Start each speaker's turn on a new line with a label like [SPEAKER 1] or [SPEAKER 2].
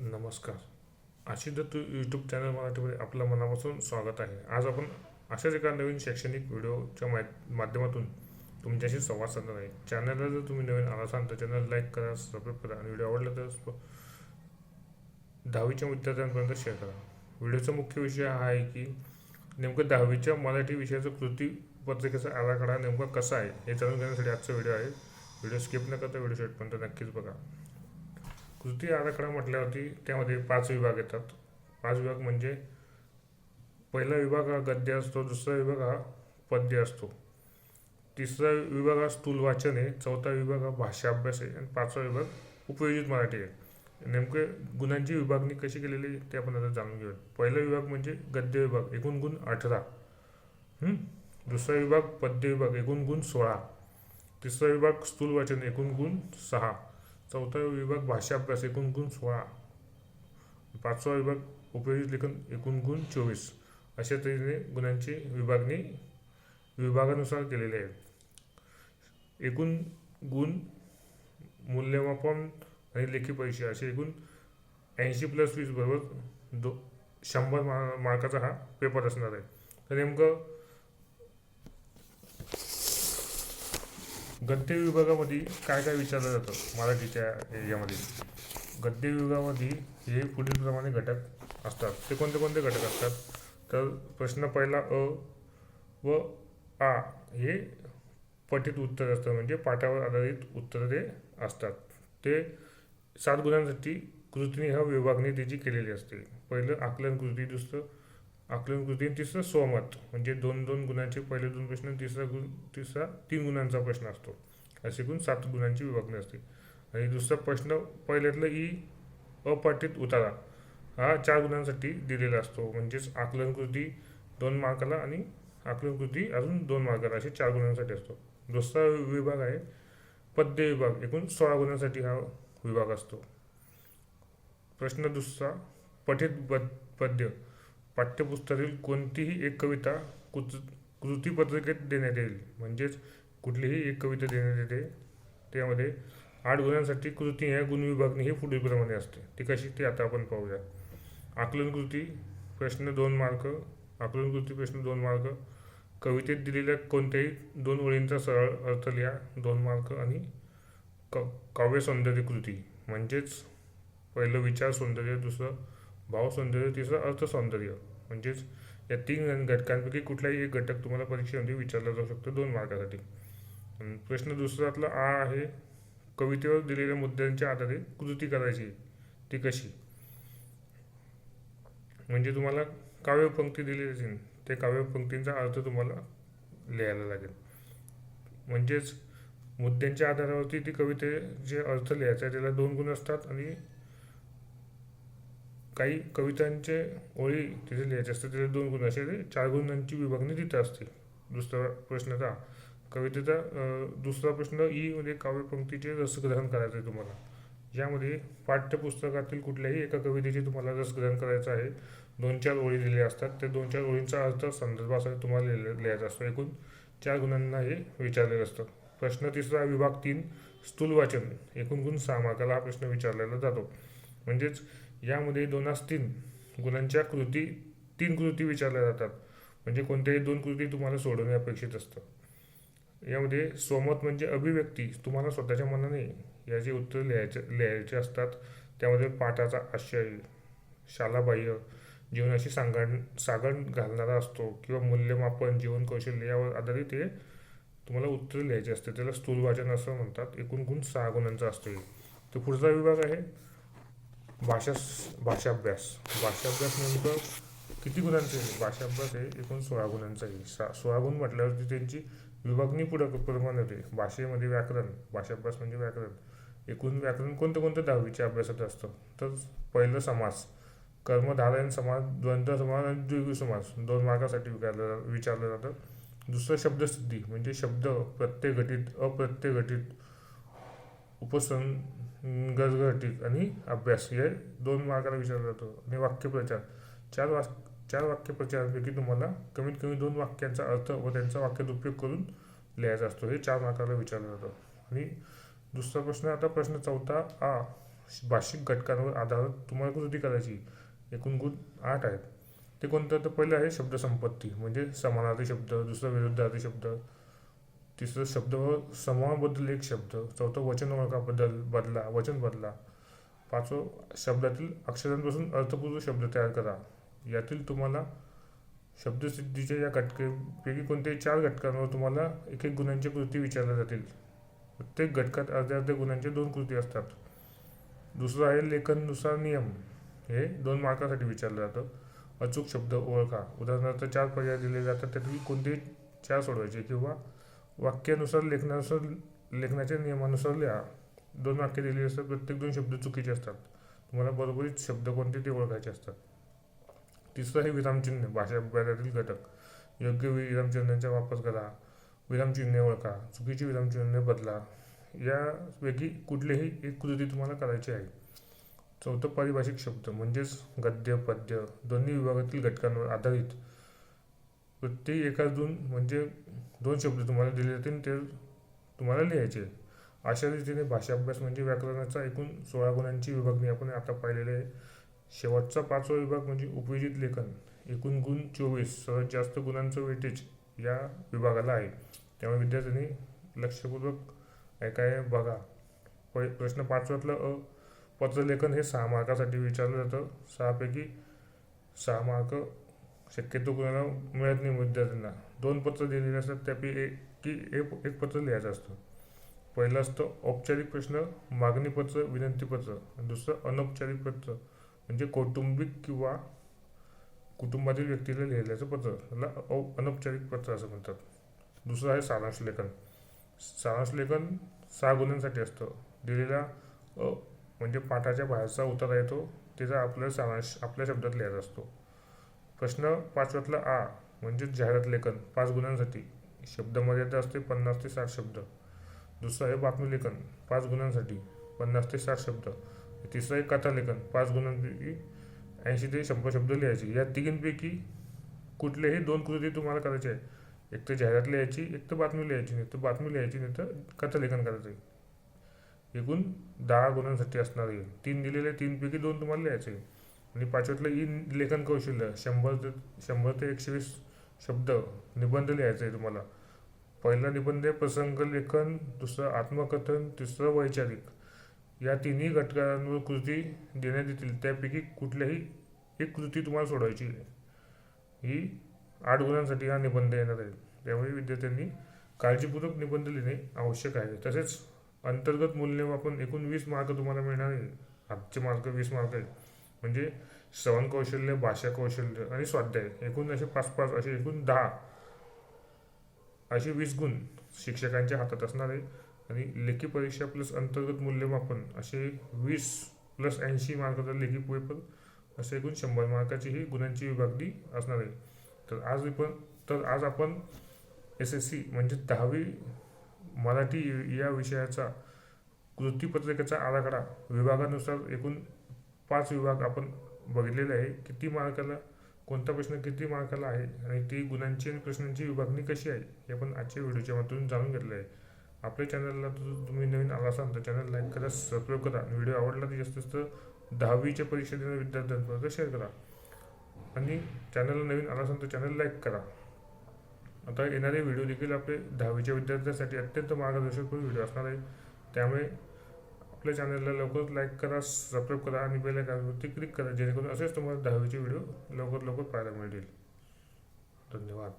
[SPEAKER 1] नमस्कार. Ashish Datta YouTube channel मराठीमध्ये आपलं मनापासून स्वागत आहे. आज आपण अशाच एका नवीन शैक्षणिक व्हिडिओच्या मा माध्यमातून तुमच्याशी संवाद साधणार आहे. चॅनलला जर तुम्ही नवीन आला असाल तर चॅनल लाईक करा सबस्क्राईब करा आणि व्हिडिओ आवडला तर दहावीच्या विद्यार्थ्यांपर्यंत शेअर करा. व्हिडिओचा मुख्य विषय हा आहे की नेमकं दहावीच्या मराठी विषयाचं कृती पत्रिकेचा आराखडा नेमका कसा आहे हे जाणून घेण्यासाठी आजचा व्हिडिओ आहे. व्हिडिओ स्किप न करता व्हिडिओ शेवटपर्यंत नक्कीच बघा. कृती आराखडा म्हटल्यावरती त्यामध्ये पाच विभाग येतात. पाच विभाग म्हणजे पहिला विभाग हा गद्य असतो दुसरा विभाग हा पद्य असतो. तिसरा विभाग हा स्थूल वाचन आहे चौथा विभाग हा भाषा अभ्यास आहे आणि पाचवा विभाग उपयोजित मराठी आहे. नेमके गुणांची विभागणी कशी केलेली ते आपण आता जाणून घेऊया पहिला विभाग म्हणजे गद्य विभाग एकूण गुण अठरा. दुसरा विभाग पद्य विभाग एकूण गुण सोळा. तिसरा विभाग स्थूल वाचन एकूण गुण सहा. चौथा विभाग भाषा अभ्यास एकूण गुण सोळा. पाचवा विभाग उपयोजित लेखन एकूण गुण चोवीस. अशा तऱ्हेने गुणांची विभागणी विभागानुसार केलेली आहे. एकूण गुण मूल्यमापन आणि लेखी परीक्षा असे एकूण ऐंशी प्लस वीस बरोबर दो शंभर मा मार्काचा हा पेपर असणार आहे. तर नेमकं गद्य विभागामध्ये काय काय विचारलं जातं मराठीच्या यामध्ये गद्य विभागामध्ये हे पुढीलप्रमाणे घटक असतात. ते कोणते कोणते घटक असतात? तर प्रश्न पहिला अ व आ हे पठित उत्तर असतं. म्हणजे पाठावर आधारित उत्तर ते असतात. ते सात गुणांसाठी कृतीने ह्या विभागणी त्याची केलेली असते. पहिलं आकलन कृती दुसरं आकलन कृती आणि तिसरं स्वमत म्हणजे दोन दोन गुणांचे पहिले दोन प्रश्न तिसरा गुण तिसरा तीन गुणांचा प्रश्न असतो. असे एकूण सात गुणांची विभागणी असते. आणि दुसरा प्रश्न पहिल्यातलं ई अपठित उतारा. हा चार गुणांसाठी दिलेला असतो. म्हणजेच आकलन कृती दोन मार्काला आणि आकलन कृती अजून दोन मार्काला असे चार गुणांसाठी असतो. दुसरा विभाग आहे पद्य विभाग. एकूण सोळा गुणांसाठी हा विभाग असतो. प्रश्न दुसरा पठित पद पद्य. पाठ्यपुस्तकातील कोणतीही एक कविता कुच कृतीपत्रिकेत देण्यात येईल. म्हणजेच कुठलीही एक कविता देण्यात येते. त्यामध्ये आठ गुणांसाठी कृती ह्या गुणविभागणी ही पुढीलप्रमाणे असते. ती कशी ती आता आपण पाहूया. आकलन कृती प्रश्न दोन मार्क. आकलन कृती प्रश्न दोन मार्क. कवितेत दिलेल्या कोणत्याही दोन ओळींचा सरळ अर्थ लिहा. दोन मार्क आणि क काव्य सौंदर्य कृती. म्हणजेच पहिलं विचार सौंदर्य दुसरं भाव सौंदर्य तिसरं अर्थ सौंदर्य. म्हणजेच या तीन घटकांपैकी कुठलाही एक घटक तुम्हाला परीक्षेमध्ये विचारला जाऊ शकतो दोन मार्कासाठी प्रश्न दुसऱ्यातला आ आहे कवितेवर दिलेल्या मुद्द्यांच्या आधारे कृती करायची. ती कशी? म्हणजे तुम्हाला काव्यपंक्ती दिलेली असेल ते काव्यपंक्तींचा अर्थ तुम्हाला लिहायला लागेल. म्हणजेच मुद्द्यांच्या आधारावरती ती कवितेचे अर्थ लिहायचा त्याला दोन गुण असतात आणि काही कवितांचे ओळी तिथे लिहायचे असतात. त्याचे दोन गुण असे चार गुणांची विभागणी तिथे असते. दुसरा प्रश्नाचा कवितेचा दुसरा प्रश्न ई मध्ये काव्यपंक्तीचे रसग्रहण करायचं आहे तुम्हाला. यामध्ये पाठ्यपुस्तकातील कुठल्याही एका कवितेचे तुम्हाला रसग्रहण करायचं आहे. दोन चार ओळी दिलेल्या असतात. त्या दोन चार ओळींचा अर्थ संदर्भासाठी तुम्हाला लिहिले लिहायचा असतो. एकूण चार गुणांना हे विचारलेलं असतं. प्रश्न तिसरा विभाग तीन स्थूल वाचन एकूण गुण सहा मार्काला हा प्रश्न विचारलेला जातो. म्हणजेच यामध्ये दोनास तीन गुणांच्या कृती तीन कृती विचारल्या जातात. म्हणजे कोणत्याही दोन कृती तुम्हाला सोडवणे अपेक्षित असतं. यामध्ये स्वमत म्हणजे अभिव्यक्ती तुम्हाला स्वतःच्या मनाने याचे उत्तर लिहायचे लिहायचे असतात. त्यामध्ये पाठाचा आशय शालाबाह्य जीवनाशी सांगण सागण घालणारा असतो किंवा मूल्यमापन जीवन कौशल्य यावर आधारित हे तुम्हाला उत्तर लिहायचे असते. त्याला स्थूल वाचन असं म्हणतात. एकूण गुण सहा गुणांचा असतो हे. तो पुढचा विभाग आहे. भाषा भाषाभ्यास. भाषाभ्यास नेमकं किती गुणांचे येईल भाषाभ्यास हे एकूण सोळा गुणांचा येईल सा सोळा गुण म्हटल्यावरती त्यांची विभागणी पुढं प्रमाण होते भाषेमध्ये व्याकरण भाषाभ्यास म्हणजे व्याकरण. एकूण व्याकरण कोणतं कोणतं दहावीच्या अभ्यासात असतं? तर पहिलं समास. कर्मधारायण समाज द्वंद्व समास आणि द्विगु समास. दोन मार्गासाठी विचारलं विचारलं जातं. दुसरं शब्दसिद्धी म्हणजे शब्द प्रत्यय घटित अप्रत्यय घटित उपसन गजघटित आणि अभ्यास हे दोन मार्गाला विचारलं जातं. आणि वाक्यप्रचार चार वाक चार वाक्यप्रचारांपैकी तुम्हाला कमीत कमी दोन वाक्यांचा अर्थ व त्यांचा वाक्यात उपयोग करून लिहायचा असतो. हे चार मार्काला विचारलं जातं. आणि दुसरा प्रश्न आता प्रश्न चौथा आ भाषिक घटकांवर आधारित तुम्हाला कृती करायची. एकूण गुण आठ आहेत. ते कोणतं? तर पहिलं आहे शब्दसंपत्ती म्हणजे समानार्थी शब्द दुसरा विरुद्धार्थी शब्द तिसरं शब्द समूहाबद्दल एक शब्द. चौथं वचन ओळखाबद्दल बदला वचन बदला. पाचवं शब्दातील अक्षरांपासून अर्थपूर्ण शब्द तयार करा. यातील तुम्हाला शब्दसिद्धीच्या या घटकेपैकी कोणत्याही चार घटकांवर तुम्हाला एक एक गुणांची कृती विचारल्या जातील. प्रत्येक घटकात अर्ध्या अर्ध्या गुणांचे दोन कृती असतात. दुसरं आहे लेखननुसार नियम. हे दोन मार्कासाठी विचारलं जातं. अचूक शब्द ओळखा. उदाहरणार्थ चार पर्याय दिले जातात त्यातील कोणतेही चार सोडवायचे किंवा वाक्यानुसार लेखनानुसार लेखनाच्या नियमानुसार लिहा. दोन वाक्य दिलेली असतात प्रत्येक दोन शब्द चुकीचे असतात. तुम्हाला बरोबरीत शब्द कोणते ते ओळखायचे असतात. तिसरं आहे विरामचिन्ह भाषा अभ्यासातील घटक. योग्य विरामचिन्हांचा वापर करा. विरामचिन्हे ओळखा. चुकीची विरामचिन्हे बदला. यापैकी कुठलेही एक कृती तुम्हाला करायची आहे. चौथं पारिभाषिक शब्द म्हणजेच गद्य पद्य दोन्ही विभागातील घटकांवर आधारित. प्रत्येक एकाच दोन म्हणजे दोन शब्द तुम्हाला दिले जातील ते तुम्हाला लिहायचे अशा रीतीने भाषा अभ्यास म्हणजे व्याकरणाचा एकूण सोळा गुणांची विभागणी आपण आता पाहिलेले आहे. शेवटचा पाचवा विभाग म्हणजे उपयोजित लेखन. एकूण गुण चोवीस सह जास्त गुणांचं वेटेज या विभागाला आहे. त्यामुळे विद्यार्थ्यांनी लक्षपूर्वक ऐकाय बघा. प प्रश्न पाचव्यातलं अ पत्रलेखन हे सहा मार्कासाठी विचारलं जातं. सहापैकी सहा मार्क शक्यतो कोणाला मिळत नाही विद्यार्थ्यांना. दोन पत्र दिलेली असतात त्यापैकी एक की एक एक पत्र लिहायचं असतं. पहिलं असतं औपचारिक प्रश्न मागणीपत्र विनंतीपत्र आणि दुसरं अनौपचारिक पत्र म्हणजे कौटुंबिक किंवा कुटुंबातील व्यक्तीला लिहिल्याचं पत्र. त्याला औ अनौपचारिक पत्र असं म्हणतात. दुसरं आहे सारांश लेखन. सारांश लेखन सहा गुणांसाठी असतं. दिलेला अ म्हणजे पाठाच्या बाहेरचा उतारा येतो त्याचा आपल्याला सारांश आपल्या शब्दात लिहायचा असतो. प्रश्न पाचव्यातला आ म्हणजेच जाहिरात लेखन पाच गुणांसाठी. शब्दमर्यादा असते पन्नास ते साठ शब्द. दुसरं आहे बातमी लेखन पाच गुणांसाठी पन्नास ते साठ शब्द. तिसरं आहे कथा लेखन पाच गुणांपैकी ऐंशी ते शंभर शब्द लिहायचे. या तिघींपैकी कुठलेही दोन कृती तुम्हाला करायचे आहे एक तर जाहिरात लिहायची एक तर बातमी लिहायची नाही तर बातमी लिहायची नाही तर कथालेखन करायचं. आहे एकूण दहा गुणांसाठी असणार आहे तीन दिलेले तीनपैकी दोन तुम्हाला लिहायचे. आहे आणि पाचव्यातलं ई लेखन कौशल्य शंभर ते शंभर ते एकशे वीस शब्द निबंध लिहायचा आहे तुम्हाला. पहिला निबंध आहे प्रसंग लेखन दुसरं आत्मकथन तिसरं वैचारिक. या तिन्ही घटकांवर कृती देण्यात येतील. त्यापैकी कुठल्याही एक कृती तुम्हाला सोडवायची आहे. ही आठ गुणांसाठी हा निबंध येणार आहे. त्यामुळे विद्यार्थ्यांनी काळजीपूर्वक निबंध लिहिणे आवश्यक आहे. तसेच अंतर्गत मूल्यमापन एकूण वीस मार्क तुम्हाला मिळणार आहे. आजचे मार्क वीस मार्क आहेत. म्हणजे श्रवण कौशल्य भाषा कौशल्य आणि स्वाध्याय एकूण असे पाच पाच असे एकूण दहा असे वीस गुण शिक्षकांच्या हातात असणार आहे आणि लेखी परीक्षा प्लस अंतर्गत मूल्यमापन असे वीस प्लस ऐंशी मार्काचा लेखी पेपर असे एकूण शंभर मार्काची ही गुणांची विभागणी असणार आहे. तर आज आपण तर आज आपण एस एस सी म्हणजे दहावी मराठी या विषयाचा कृतीपत्रिकेचा आराखडा विभागानुसार एकूण पाच विभाग आपण बघितलेले आहे. किती मार्काला कोणता प्रश्न किती मार्काला आहे आणि ती गुणांची आणि प्रश्नांची विभागणी कशी आहे हे आपण आजच्या व्हिडिओच्या माध्यमातून जाणून घेतलं आहे. आपल्या चॅनलला जर तुम्ही नवीन आला असाल तर चॅनल लाईक करा सबस्क्राईब करा व्हिडिओ आवडला तर जास्तीत जास्त दहावीच्या परीक्षा देणाऱ्या विद्यार्थ्यांपर्यंत शेअर करा. आणि चॅनलला नवीन आला असाल तर चॅनल लाईक करा. आता येणारे व्हिडिओ देखील आपले दहावीच्या विद्यार्थ्यांसाठी अत्यंत मार्गदर्शक व्हिडिओ असणार आहे. त्यामुळे आपल्या चॅनलला लवकर लाईक करा सबस्क्राईब करा आणि बेल आयकॉनवरती क्लिक करा जेणेकरून असेच तुम्हाला दहावीचे व्हिडिओ लवकर लवकर पाहायला मिळतील. धन्यवाद.